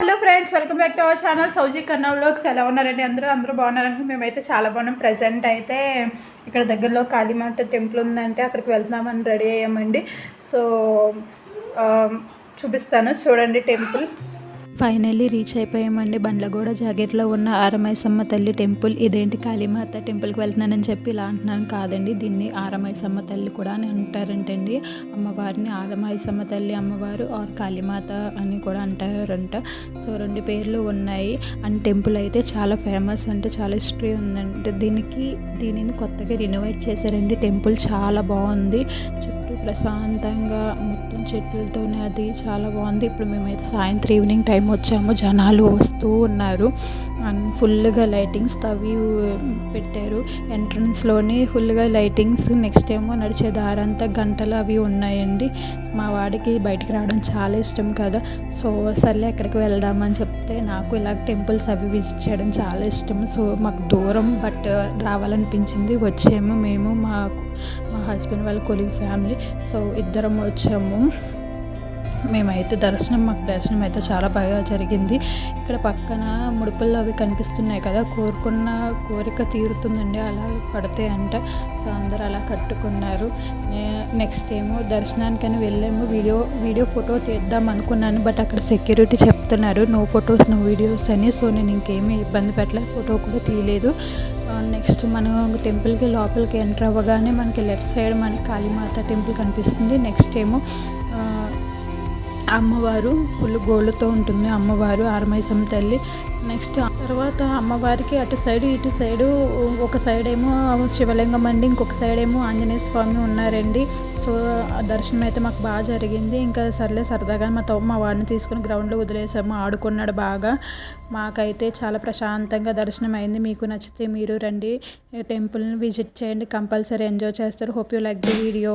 Hello friends welcome back to our channel. సౌజీ కన్నా ఎలా ఉన్నారండి అందరూ? అందరూ బాగున్నారంటే మేమైతే చాలా బాగున్నాం. ప్రజెంట్ అయితే ఇక్కడ దగ్గరలో కాళీమాత టెంపుల్ ఉందంటే అక్కడికి వెళ్తున్నామని రెడీ అయ్యామండి. సో ఆ, చూపిస్తాను. చూడండి టెంపుల్. ఫైనల్లీ రీచ్ అయిపోయామండి. బండ్లగూడ జాగీర్లో ఉన్న ఆరమైసమ్మ తల్లి టెంపుల్. ఇదేంటి కాళీమాత టెంపుల్కి వెళ్తున్నానని చెప్పి ఇలా అంటున్నాను కాదండి. దీన్ని ఆరమైసమ్మ తల్లి కూడా అని అంటారంటండి. అమ్మవారిని ఆరమైసమ్మ తల్లి అమ్మవారు ఆర్ కాళీమాత అని కూడా అంటారంట. సో రెండు పేర్లు ఉన్నాయి. అండ్ టెంపుల్ అయితే చాలా ఫేమస్ అంటే చాలా హిస్టరీ ఉందంటే. దీనికి దీనిని కొత్తగా రినోవేట్ చేశారండి. టెంపుల్ చాలా బాగుంది. చుట్టూ ప్రశాంతంగా మొత్తం చెట్లతోనే అది చాలా బాగుంది. ఇప్పుడు మేమైతే సాయంత్రం ఈవినింగ్ టైం వచ్చాము. జనాలు వస్తూ ఉన్నారు. అండ్ ఫుల్గా లైటింగ్స్ అవి పెట్టారు. ఎంట్రన్స్లోనే ఫుల్గా లైటింగ్స్ నెక్స్ట్ ఏమో నడిచే దారంతా గంటలు అవి ఉన్నాయండి. మా వాడికి బయటికి రావడం చాలా ఇష్టం కదా. సో సర్లే ఎక్కడికి వెళ్దామని చెప్తే నాకు ఇలా టెంపుల్స్ అవి విజిట్ చేయడం చాలా ఇష్టం. సో మాకు దూరం బట్ రావాలనిపించింది. వచ్చాము మేము మా మా హస్బెండ్ వాళ్ళ కొలిగ్ ఫ్యామిలీ. సో ఇద్దరం వచ్చాము. మేమైతే దర్శనం మాకు దర్శనం అయితే చాలా బాగా జరిగింది. ఇక్కడ పక్కన ముడుపుల్లో అవి కనిపిస్తున్నాయి కదా కోరుకున్న కోరిక తీరుతుందండి అలా కడితే అంట. సో అందరూ అలా కట్టుకున్నారు. నెక్స్ట్ ఏమో దర్శనానికని వెళ్ళాము. వీడియో వీడియో ఫోటో తీద్దాం అనుకున్నాను బట్ అక్కడ సెక్యూరిటీ చెప్తున్నారు. నో ఫొటోస్ నో వీడియోస్ అని. సో నేను ఇంకేమీ ఇబ్బంది పెట్టలేదు ఫోటో కూడా తీయలేదు. నెక్స్ట్ మనం టెంపుల్కి లోపలికి ఎంటర్ అవ్వగానే మనకి లెఫ్ట్ సైడ్ మనకి కాళీమాత టెంపుల్ కనిపిస్తుంది. నెక్స్ట్ ఏమో అమ్మవారు ఫుల్ గోళ్ళతో ఉంటుంది. అమ్మవారు ఆరమైసం తల్లి. నెక్స్ట్ ఆ తర్వాత అమ్మవారికి అటు సైడు ఇటు సైడు ఒక సైడ్ ఏమో శివలింగం అండి. ఇంకొక సైడ్ ఏమో ఆంజనేయ స్వామి ఉన్నారండి. సో దర్శనం అయితే మాకు బాగా జరిగింది. ఇంకా సర్లే సరదాగా మా తో మా వాడిని తీసుకుని గ్రౌండ్లో వదిలేసాము. ఆడుకున్నాడు బాగా. మాకైతే చాలా ప్రశాంతంగా దర్శనం అయింది మీకు నచ్చితే మీరు రండి. టెంపుల్ని విజిట్ చేయండి. కంపల్సరీ ఎంజాయ్ చేస్తారు. Hope you like the video